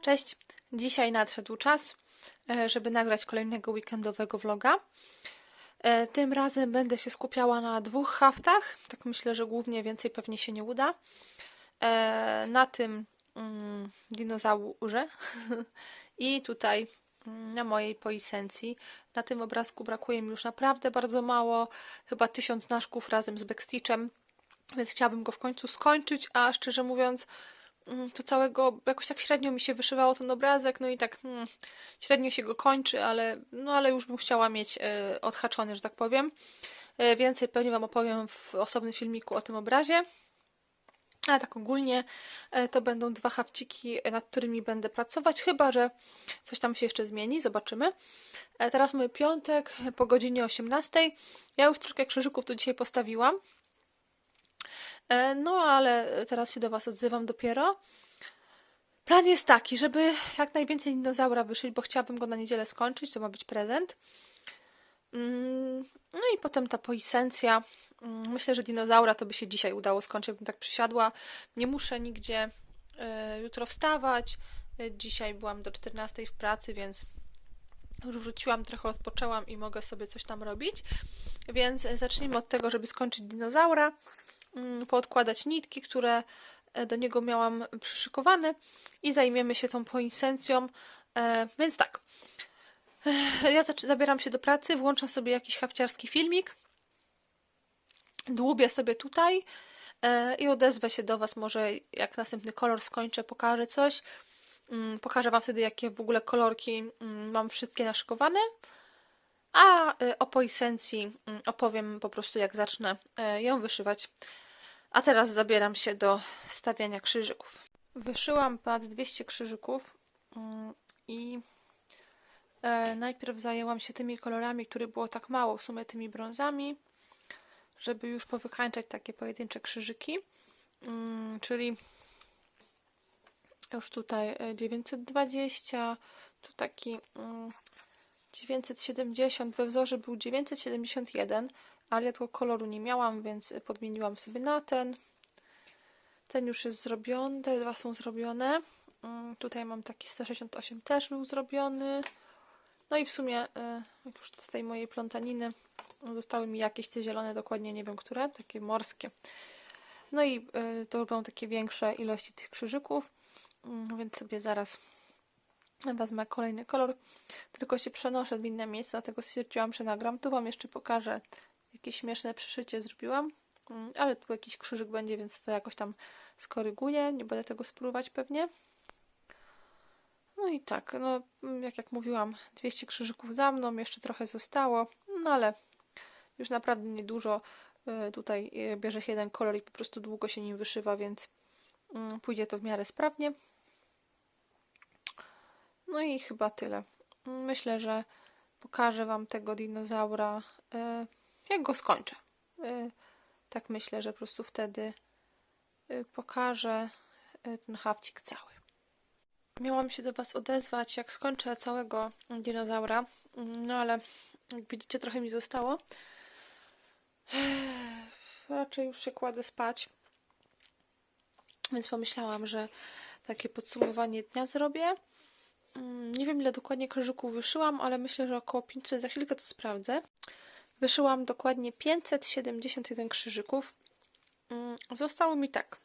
Cześć! Dzisiaj nadszedł czas, e, żeby nagrać kolejnego weekendowego vloga. E, Tym razem będę się skupiała na dwóch haftach. Tak myślę, że głównie więcej pewnie się nie uda. E, Na tym mm, dinozaurze i tutaj mm, na mojej poisencji. Na tym obrazku brakuje mi już naprawdę bardzo mało, chyba tysiąc naszków razem z backstitchem, więc chciałabym go w końcu skończyć, a szczerze mówiąc to całego jakoś tak średnio mi się wyszywało ten obrazek, no i tak mm, średnio się go kończy, ale, no, ale już bym chciała mieć e, odhaczony, że tak powiem. E, więcej pewnie Wam opowiem w osobnym filmiku o tym obrazie. Ale tak ogólnie e, to będą dwa hapciki, nad którymi będę pracować, chyba że coś tam się jeszcze zmieni, zobaczymy. Teraz mamy piątek po godzinie 18. Ja już troszkę krzyżyków tu dzisiaj postawiłam. E, No ale teraz się do Was odzywam dopiero. Plan jest taki, żeby jak najwięcej dinozaura wyszyć, bo chciałabym go na niedzielę skończyć, to ma być prezent. Mm, No i potem ta poisencja. Mm, Myślę, że dinozaura to by się dzisiaj udało skończyć, bym tak przysiadła. Nie muszę nigdzie e, jutro wstawać. E, Dzisiaj byłam do 14 w pracy, więc już wróciłam, trochę odpoczęłam i mogę sobie coś tam robić. Więc zacznijmy od tego, żeby skończyć dinozaura, poodkładać nitki, które e, do niego miałam przyszykowane i zajmiemy się tą poinsencją. E, Więc tak, E, ja zabieram się do pracy, włączam sobie jakiś hapciarski filmik, dłubię sobie tutaj i odezwę się do Was, może jak następny kolor skończę, pokażę coś. Mm, Pokażę Wam wtedy, jakie w ogóle kolorki mm, mam wszystkie naszykowane. A o poisencji mm, opowiem po prostu, jak zacznę ją wyszywać. A teraz zabieram się do stawiania krzyżyków. Wyszyłam ponad 200 krzyżyków mm, i e, najpierw zajęłam się tymi kolorami, których było tak mało, w sumie tymi brązami, żeby już powykańczać takie pojedyncze krzyżyki. Mm, Czyli już tutaj e, 920, tu taki mm, 970, we wzorze był 971, ale tego koloru nie miałam, więc podmieniłam sobie na ten. Ten już jest zrobiony, te dwa są zrobione. Mm, Tutaj mam taki 168 też był zrobiony. No i w sumie y, już z tej mojej plątaniny zostały mi jakieś te zielone, dokładnie nie wiem które, takie morskie. No i y, to będą takie większe ilości tych krzyżyków, Mm, więc sobie zaraz wezmę kolejny kolor. Tylko się przenoszę w inne miejsce, dlatego stwierdziłam, że nagram. Tu Wam jeszcze pokażę, jakie śmieszne przyszycie zrobiłam. Mm, Ale tu jakiś krzyżyk będzie, więc to jakoś tam skoryguję. Nie będę tego spróbować pewnie. No i tak, no mm, jak jak mówiłam, 200 krzyżyków za mną, jeszcze trochę zostało, no ale już naprawdę niedużo. Y, Tutaj y, bierze się jeden kolor i po prostu długo się nim wyszywa, więc mm, pójdzie to w miarę sprawnie. No i chyba tyle. Myślę, że pokażę Wam tego dinozaura, y, jak go skończę. Y, Tak myślę, że po prostu wtedy y, pokażę y, ten hawcik cały. Miałam się do Was odezwać, jak skończę całego dinozaura, no ale jak widzicie, trochę mi zostało. Raczej już się kładę spać, więc pomyślałam, że takie podsumowanie dnia zrobię. Mm, Nie wiem, ile dokładnie krzyżyków wyszyłam, ale myślę, że około 500, za chwilkę to sprawdzę. Wyszyłam dokładnie 571 krzyżyków. Mm, Zostało mi tak.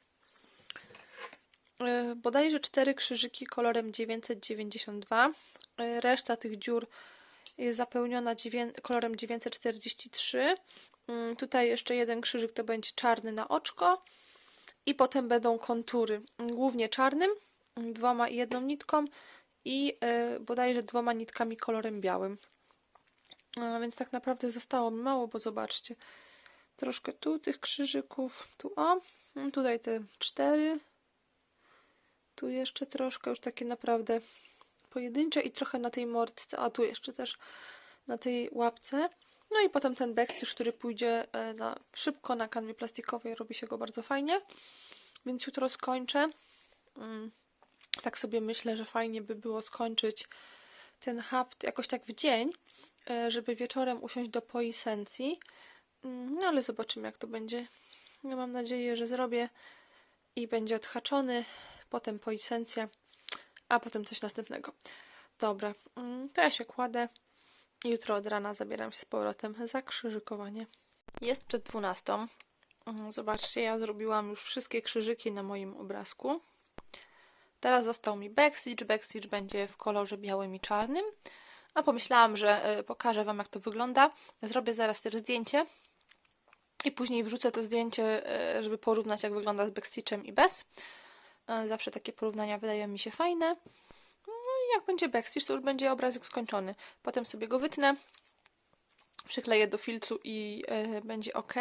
Yy, Bodajże 4 krzyżyki kolorem 992. Yy, Reszta tych dziur jest zapełniona kolorem 943. Yy, Tutaj jeszcze jeden krzyżyk to będzie czarny na oczko. I potem będą kontury, głównie czarnym, dwoma i jedną nitką i y, bodajże dwoma nitkami kolorem białym. A więc tak naprawdę zostało mi mało, bo zobaczcie, troszkę tu tych krzyżyków, tu o, mm, tutaj te cztery, tu jeszcze troszkę, już takie naprawdę pojedyncze i trochę na tej mordce, a tu jeszcze też na tej łapce. No i potem ten backstitch, który pójdzie e, na, szybko na kanwie plastikowej, robi się go bardzo fajnie, więc jutro skończę. Mm, tak sobie myślę, że fajnie by było skończyć ten haft jakoś tak w dzień, żeby wieczorem usiąść do poisencji. Mm, No ale zobaczymy, jak to będzie. Ja mam nadzieję, że zrobię i będzie odhaczony. Potem poisencja. a potem coś następnego. Dobra, mm, to ja się kładę. Jutro od rana zabieram się z powrotem za krzyżykowanie. Jest przed 12. Mm, Zobaczcie, ja zrobiłam już wszystkie krzyżyki na moim obrazku. Teraz został mi backstitch. Backstitch będzie w kolorze białym i czarnym. A pomyślałam, że y, pokażę Wam, jak to wygląda. Zrobię zaraz też zdjęcie i później wrzucę to zdjęcie, y, żeby porównać, jak wygląda z backstitchem i bez. Y, Zawsze takie porównania wydają mi się fajne. No i jak będzie backstitch, to już będzie obrazek skończony. Potem sobie go wytnę, przykleję do filcu i będzie ok.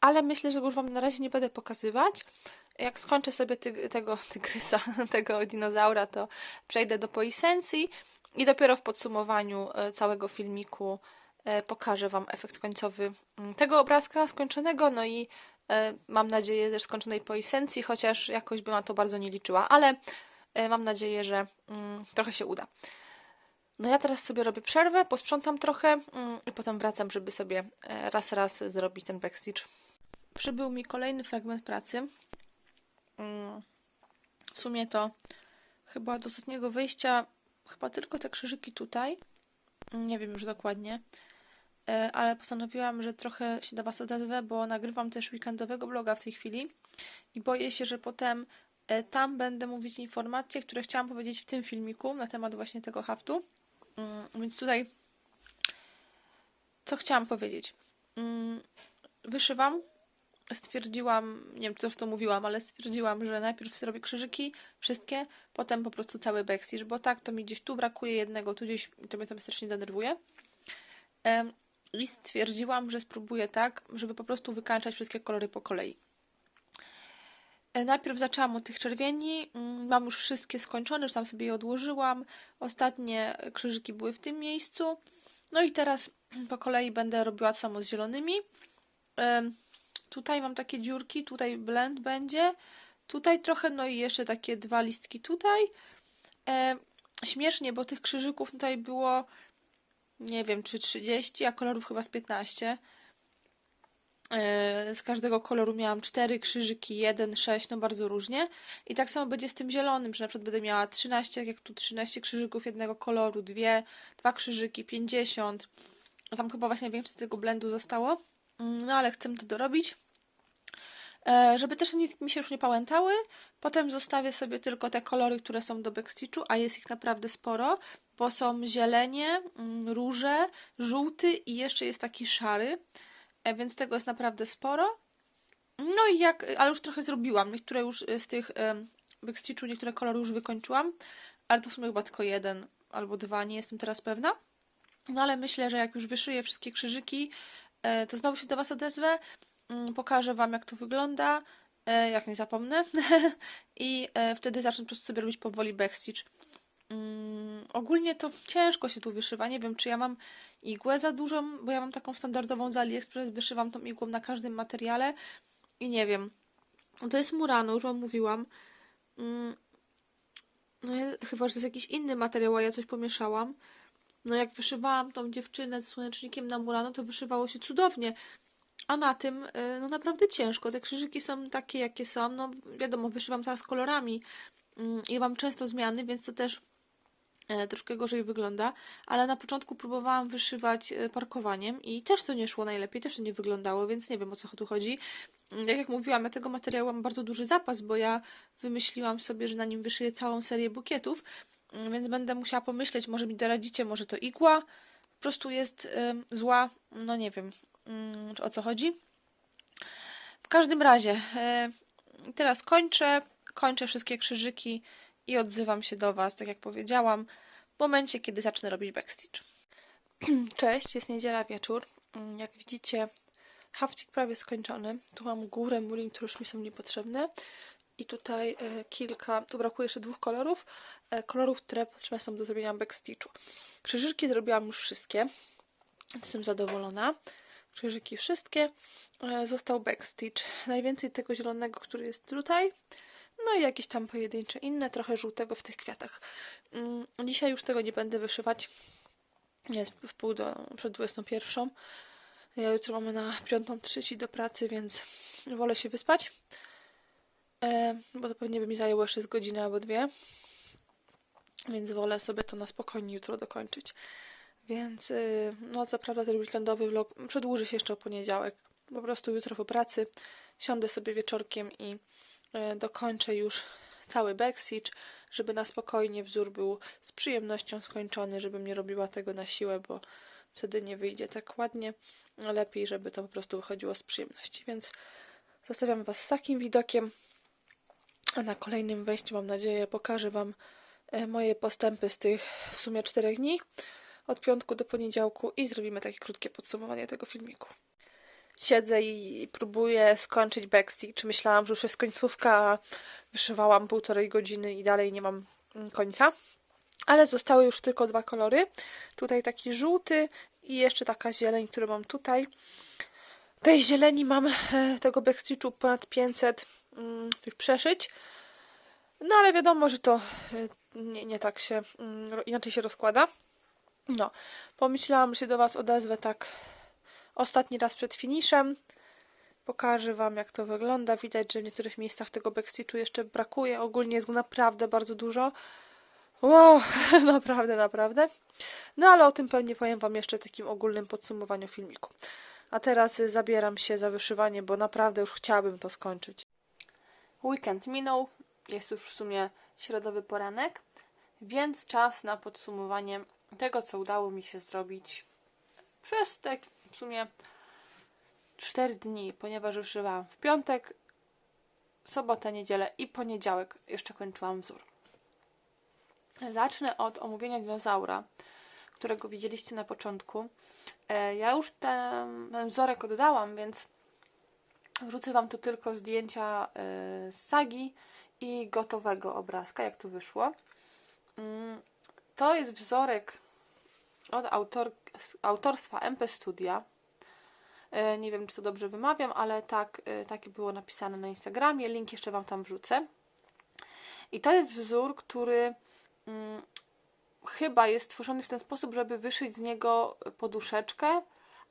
Ale myślę, że już Wam na razie nie będę pokazywać. Jak skończę sobie tego tygrysa, tego dinozaura, to przejdę do poisencji i dopiero w podsumowaniu e, całego filmiku e, pokażę Wam efekt końcowy mm, tego obrazka skończonego, no i e, mam nadzieję też skończonej poisencji, chociaż jakoś bym na to bardzo nie liczyła, ale mam nadzieję, że mm, trochę się uda. No ja teraz sobie robię przerwę, posprzątam trochę mm, i potem wracam, żeby sobie raz, raz zrobić ten backstitch. Przybył mi kolejny fragment pracy. Mm, W sumie to chyba do ostatniego wyjścia, chyba tylko te krzyżyki tutaj. Nie wiem już dokładnie. E, Ale postanowiłam, że trochę się do Was odezwę, bo nagrywam też weekendowego bloga w tej chwili i boję się, że potem e, tam będę mówić informacje, które chciałam powiedzieć w tym filmiku na temat właśnie tego haftu. Mm, Więc tutaj co chciałam powiedzieć? Mm, Wyszywam stwierdziłam, nie wiem, czy już to mówiłam, ale stwierdziłam, że najpierw zrobię krzyżyki, wszystkie, potem po prostu cały backstitch, bo tak to mi gdzieś tu brakuje jednego, tu gdzieś to mnie to strasznie denerwuje. I stwierdziłam, że spróbuję tak, żeby po prostu wykańczać wszystkie kolory po kolei. E, Najpierw zaczęłam od tych czerwieni, mm, mam już wszystkie skończone, już tam sobie je odłożyłam. Ostatnie krzyżyki były w tym miejscu. No i teraz po kolei będę robiła to samo z zielonymi. Tutaj mam takie dziurki, tutaj blend będzie, tutaj trochę, no i jeszcze takie dwa listki tutaj. E, śmiesznie, bo tych krzyżyków tutaj było, nie wiem, czy 30, a kolorów chyba z 15. E, z każdego koloru miałam 4 krzyżyki, 1, 6, no bardzo różnie. I tak samo będzie z tym zielonym, że na przykład będę miała 13, tak jak tu 13 krzyżyków jednego koloru, dwie, dwa krzyżyki, 50. A tam chyba właśnie więcej tego blendu zostało. Mm, No ale chcę to dorobić. E, Żeby też nitki mi się już nie pałętały, potem zostawię sobie tylko te kolory, które są do backstitchu, a jest ich naprawdę sporo, bo są zielenie, mm, róże, żółty i jeszcze jest taki szary, e, więc tego jest naprawdę sporo. No i jak, ale już trochę zrobiłam, niektóre już e, z tych backstitchu, niektóre kolory już wykończyłam, ale to w sumie chyba tylko jeden albo dwa, nie jestem teraz pewna. No ale myślę, że jak już wyszyję wszystkie krzyżyki, to znowu się do Was odezwę. Mm, Pokażę Wam, jak to wygląda, e, jak nie zapomnę. I e, wtedy zacznę po prostu sobie robić powoli backstitch. Mm, Ogólnie to ciężko się tu wyszywa. Nie wiem, czy ja mam igłę za dużą, bo ja mam taką standardową z AliExpress, wyszywam tą igłą na każdym materiale i nie wiem. To jest Murano, już Wam mówiłam. Mm, No ja, chyba, że to jest jakiś inny materiał, a ja coś pomieszałam. No jak wyszywałam tą dziewczynę z słonecznikiem na Murano, to wyszywało się cudownie. A na tym, y, no naprawdę ciężko. Te krzyżyki są takie, jakie są. No wiadomo, wyszywam teraz kolorami mm, i mam często zmiany, więc to też e, troszkę gorzej wygląda. Ale na początku próbowałam wyszywać e, parkowaniem i też to nie szło najlepiej, też to nie wyglądało, więc nie wiem o co tu chodzi. Mm, Jak mówiłam, ja tego materiału mam bardzo duży zapas, bo ja wymyśliłam sobie, że na nim wyszyję całą serię bukietów, mm, więc będę musiała pomyśleć, może mi doradzicie, może to igła po prostu jest em, zła, no nie wiem o co chodzi. W każdym razie, e, teraz kończę, kończę wszystkie krzyżyki i odzywam się do Was, tak jak powiedziałam, w momencie, kiedy zacznę robić backstitch. Cześć, jest niedziela wieczór. Mm, Jak widzicie, hafcik prawie skończony. Tu mam górę mulin, które już mi są niepotrzebne. I tutaj e, kilka, tu brakuje jeszcze dwóch kolorów, e, kolorów, które potrzebne są do zrobienia backstitchu. Krzyżyki zrobiłam już wszystkie, jestem zadowolona. Krzyżyki wszystkie. E, Został backstitch. Najwięcej tego zielonego, który jest tutaj. No i jakieś tam pojedyncze inne, trochę żółtego w tych kwiatach. Mm, Dzisiaj już tego nie będę wyszywać. Jest w pół do, przed 21. Ja jutro mamy na 5.30 do pracy, więc wolę się wyspać. e, bo to pewnie by mi zajęło jeszcze z godziny albo dwie. Więc wolę sobie to na spokojnie jutro dokończyć. Więc y, no co prawda ten weekendowy vlog przedłuży się jeszcze o poniedziałek. Po prostu jutro po pracy siądę sobie wieczorkiem i y, dokończę już cały backstage, żeby na spokojnie wzór był z przyjemnością skończony, żebym nie robiła tego na siłę, bo wtedy nie wyjdzie tak ładnie. Lepiej, żeby to po prostu wychodziło z przyjemności. Więc zostawiam Was z takim widokiem. A na kolejnym wejściu, mam nadzieję, pokażę Wam e, moje postępy z tych w sumie czterech dni, od piątku do poniedziałku i zrobimy takie krótkie podsumowanie tego filmiku. Siedzę i próbuję skończyć backstage. Myślałam, że już jest końcówka, a wyszywałam półtorej godziny i dalej nie mam mm, końca. Ale zostały już tylko dwa kolory. Tutaj taki żółty i jeszcze taka zieleń, którą mam tutaj. Tej zieleni mam e, tego backstage'u ponad 500 mm, tych przeszyć. No ale wiadomo, że to e, nie, nie tak się, mm, inaczej się rozkłada. No, pomyślałam, że się do Was odezwę tak ostatni raz przed finiszem. Pokażę Wam, jak to wygląda. Widać, że w niektórych miejscach tego backstage'u jeszcze brakuje. Ogólnie jest go naprawdę bardzo dużo. Wow, naprawdę, naprawdę. No ale o tym pewnie powiem Wam jeszcze w takim ogólnym podsumowaniu filmiku. A teraz zabieram się za wyszywanie, bo naprawdę już chciałabym to skończyć. Weekend minął, jest już w sumie środowy poranek, więc czas na podsumowanie tego, co udało mi się zrobić przez te w sumie 4 dni, ponieważ wyszywałam w piątek, sobotę, niedzielę i poniedziałek jeszcze kończyłam wzór. Zacznę od omówienia dinozaura, którego widzieliście na początku. E, Ja już ten, ten wzorek oddałam, więc wrzucę Wam tu tylko zdjęcia e, z sagi i gotowego obrazka, jak tu wyszło. Mm, To jest wzorek od autor, autorstwa MP Studia. E, Nie wiem, czy to dobrze wymawiam, ale tak, tak było napisane na Instagramie. Link jeszcze Wam tam wrzucę. I to jest wzór, który mm, chyba jest stworzony w ten sposób, żeby wyszyć z niego poduszeczkę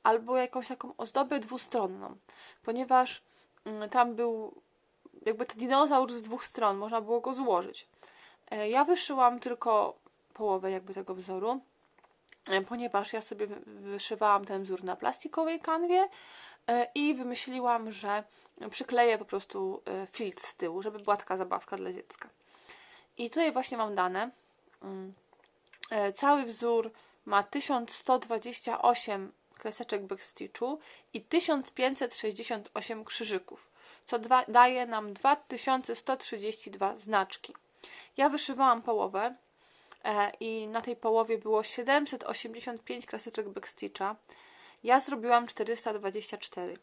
albo jakąś taką ozdobę dwustronną, ponieważ mm, tam był jakby ten dinozaur z dwóch stron, można było go złożyć. E, Ja wyszyłam tylko połowę jakby tego wzoru, ponieważ ja sobie wy- wyszywałam ten wzór na plastikowej kanwie e, i wymyśliłam, że przykleję po prostu e, filtr z tyłu, żeby była taka zabawka dla dziecka. I tutaj właśnie mam dane. Mm. E, Cały wzór ma 1128 kreseczek backstitchu i 1568 krzyżyków, co daje nam 2132 znaczki. Ja wyszywałam połowę e, i na tej połowie było 785 kreseczek backstitcha. Ja zrobiłam 424,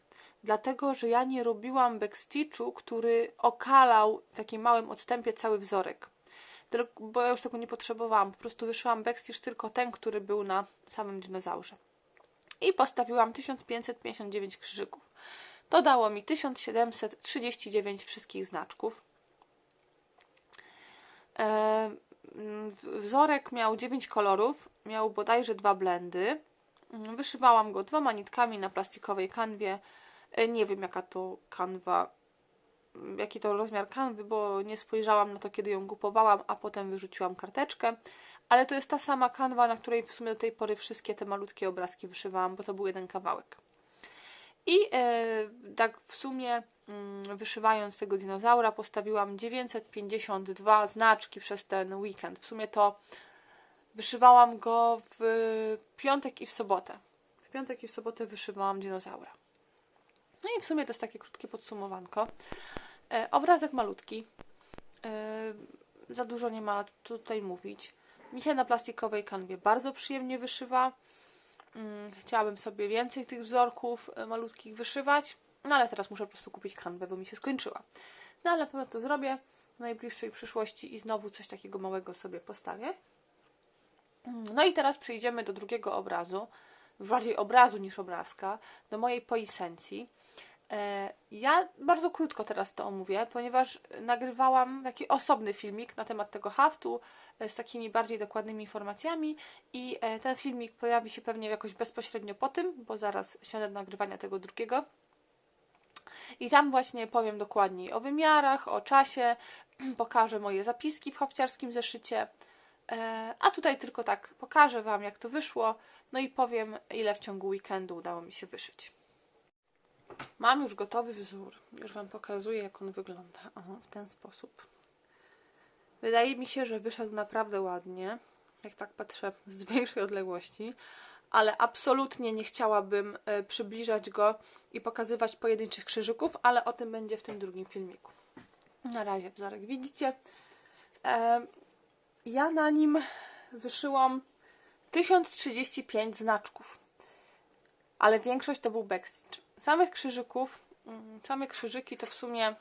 dlatego że ja nie robiłam backstitchu, który okalał w takim małym odstępie cały wzorek bo ja już tego nie potrzebowałam. Po prostu wyszyłam backstitch tylko ten, który był na samym dinozaurze. I postawiłam 1559 krzyżyków. To dało mi 1739 wszystkich znaczków. E, w- Wzorek miał 9 kolorów, miał bodajże dwa blendy. Mm, Wyszywałam go dwoma nitkami na plastikowej kanwie. E, Nie wiem, jaka to kanwa jaki to rozmiar kanwy, bo nie spojrzałam na to, kiedy ją kupowałam, a potem wyrzuciłam karteczkę. Ale to jest ta sama kanwa, na której w sumie do tej pory wszystkie te malutkie obrazki wyszywałam, bo to był jeden kawałek. I e, tak w sumie mm, wyszywając tego dinozaura postawiłam 952 znaczki przez ten weekend. W sumie to wyszywałam go w piątek i w sobotę. W piątek i w sobotę wyszywałam dinozaura. No i w sumie to jest takie krótkie podsumowanko. E, obrazek malutki. E, za dużo nie ma tutaj mówić. Mi się na plastikowej kanwie bardzo przyjemnie wyszywa. Mm, chciałabym sobie więcej tych wzorków e, malutkich wyszywać, no ale teraz muszę po prostu kupić kanwę, bo mi się skończyła. No ale na pewno to zrobię w najbliższej przyszłości i znowu coś takiego małego sobie postawię. Mm, No i teraz przejdziemy do drugiego obrazu, bardziej obrazu niż obrazka, do mojej poisencji. E, Ja bardzo krótko teraz to omówię, ponieważ nagrywałam taki osobny filmik na temat tego haftu e, z takimi bardziej dokładnymi informacjami i e, ten filmik pojawi się pewnie jakoś bezpośrednio po tym, bo zaraz siądę do nagrywania tego drugiego. I tam właśnie powiem dokładniej o wymiarach, o czasie, pokażę moje zapiski w hafciarskim zeszycie. A tutaj tylko tak pokażę Wam, jak to wyszło, no i powiem, ile w ciągu weekendu udało mi się wyszyć. Mam już gotowy wzór. Już Wam pokazuję, jak on wygląda. O, w ten sposób. Wydaje mi się, że wyszedł naprawdę ładnie, jak tak patrzę z większej odległości, ale absolutnie nie chciałabym e, przybliżać go i pokazywać pojedynczych krzyżyków, ale o tym będzie w tym drugim filmiku. Na razie wzorek widzicie. E, ja na nim wyszyłam 1035 znaczków, ale większość to był backstitch. Samych krzyżyków, mm, same krzyżyki to w sumie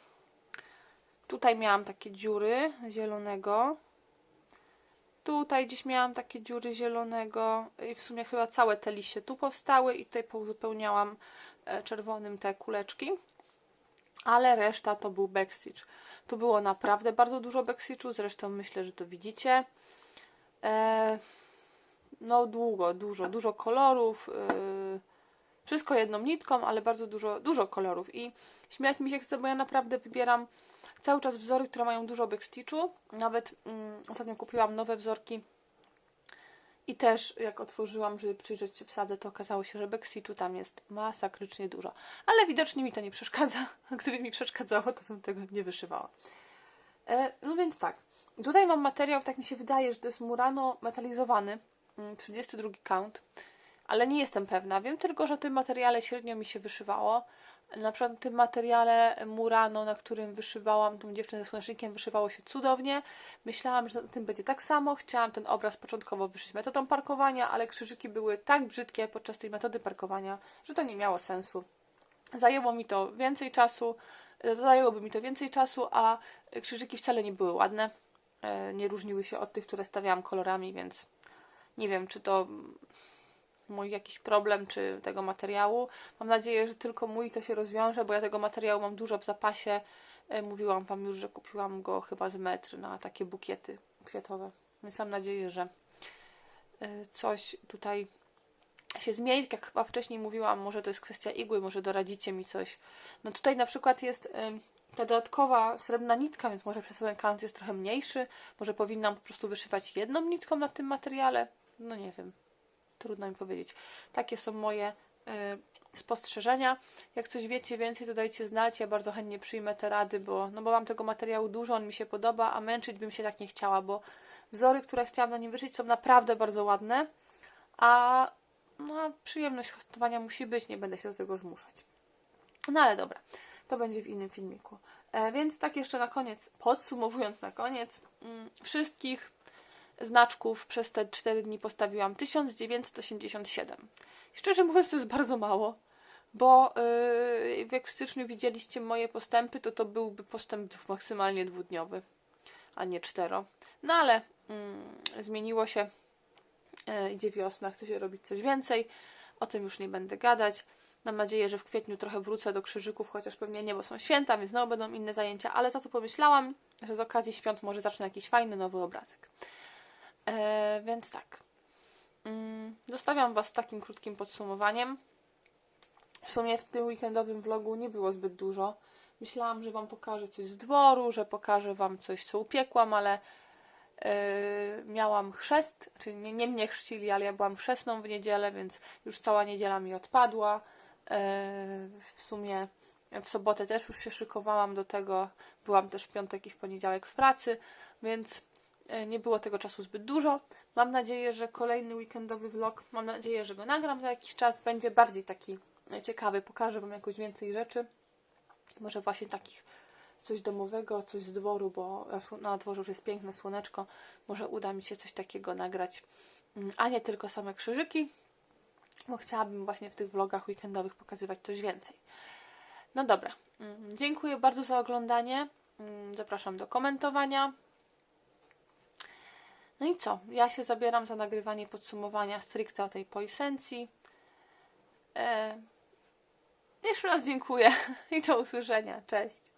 tutaj miałam takie dziury zielonego. Tutaj gdzieś miałam takie dziury zielonego i w sumie chyba całe te liście tu powstały i tutaj pouzupełniałam e, czerwonym te kuleczki. Ale reszta to był backstitch. Tu było naprawdę bardzo dużo backstitchu, zresztą myślę, że to widzicie. E, no długo, dużo, dużo kolorów. Wszystko jedną nitką, ale bardzo dużo, dużo kolorów. I śmiać mi się chce, bo ja naprawdę wybieram cały czas wzory, które mają dużo backstitchu. Nawet mm, ostatnio kupiłam nowe wzorki i też jak otworzyłam, żeby przyjrzeć się wsadze, to okazało się, że backstitchu tam jest masakrycznie dużo. Ale widocznie mi to nie przeszkadza. Gdyby mi przeszkadzało, to bym tego nie wyszywała. E, no więc tak. Tutaj mam materiał, tak mi się wydaje, że to jest Murano metalizowany, mm, 32 count, ale nie jestem pewna. Wiem tylko, że w tym materiale średnio mi się wyszywało. Na przykład w tym materiale Murano, na którym wyszywałam tą dziewczynę ze słonecznikiem, wyszywało się cudownie. Myślałam, że na tym będzie tak samo. Chciałam ten obraz początkowo wyszyć metodą parkowania, ale krzyżyki były tak brzydkie podczas tej metody parkowania, że to nie miało sensu. Zajęło mi to więcej czasu, zajęłoby mi to więcej czasu, a krzyżyki wcale nie były ładne. E, Nie różniły się od tych, które stawiałam kolorami, więc nie wiem, czy to mój jakiś problem, czy tego materiału. Mam nadzieję, że tylko mój to się rozwiąże, bo ja tego materiału mam dużo w zapasie. E, Mówiłam Wam już, że kupiłam go chyba z metr na takie bukiety kwiatowe. Więc mam nadzieję, że e, coś tutaj się zmieni. Tak Jak chyba wcześniej mówiłam, może to jest kwestia igły, może doradzicie mi coś. No tutaj na przykład jest ym, ta dodatkowa srebrna nitka, więc może przez ten kant jest trochę mniejszy. Może powinnam po prostu wyszywać jedną nitką na tym materiale. No nie wiem. Trudno mi powiedzieć. Takie są moje y, spostrzeżenia. Jak coś wiecie więcej, to dajcie znać. Ja bardzo chętnie przyjmę te rady, bo, no bo mam tego materiału dużo, on mi się podoba, a męczyć bym się tak nie chciała, bo wzory, które chciałam na nim wyszyć są naprawdę bardzo ładne, a no, przyjemność hostowania musi być, nie będę się do tego zmuszać. No ale dobra, to będzie w innym filmiku. E, więc tak jeszcze na koniec, podsumowując na koniec, mm, wszystkich znaczków przez te 4 dni postawiłam 1987. Szczerze mówiąc, to jest bardzo mało, bo yy, jak w styczniu widzieliście moje postępy, to to byłby postęp maksymalnie dwudniowy, a nie cztero. No ale mm, zmieniło się, e, idzie wiosna, chce się robić coś więcej, o tym już nie będę gadać. Mam nadzieję, że w kwietniu trochę wrócę do krzyżyków, chociaż pewnie nie, bo są święta, więc znowu będą inne zajęcia, ale za to pomyślałam, że z okazji świąt może zacznę jakiś fajny, nowy obrazek. E, więc tak. Mm, Zostawiam Was z takim krótkim podsumowaniem. W sumie w tym weekendowym vlogu nie było zbyt dużo. Myślałam, że Wam pokażę coś z dworu, że pokażę Wam coś, co upiekłam, ale yy, miałam chrzest, czyli nie, nie mnie chrzcili, ale ja byłam chrzestną w niedzielę, więc już cała niedziela mi odpadła. Yy, w sumie w sobotę też już się szykowałam do tego. Byłam też w piątek i w poniedziałek w pracy, więc nie było tego czasu zbyt dużo. Mam nadzieję, że kolejny weekendowy vlog, mam nadzieję, że go nagram za jakiś czas, będzie bardziej taki ciekawy, pokażę Wam jakoś więcej rzeczy. Może właśnie takich coś domowego, coś z dworu, bo na już jest piękne słoneczko. Może uda mi się coś takiego nagrać, Mm, a nie tylko same krzyżyki, bo chciałabym właśnie w tych vlogach weekendowych pokazywać coś więcej. No dobra, Mm, dziękuję bardzo za oglądanie. Mm, Zapraszam do komentowania. No i co? Ja się zabieram za nagrywanie podsumowania stricte o tej poisencji. E... Jeszcze raz dziękuję i do usłyszenia. Cześć.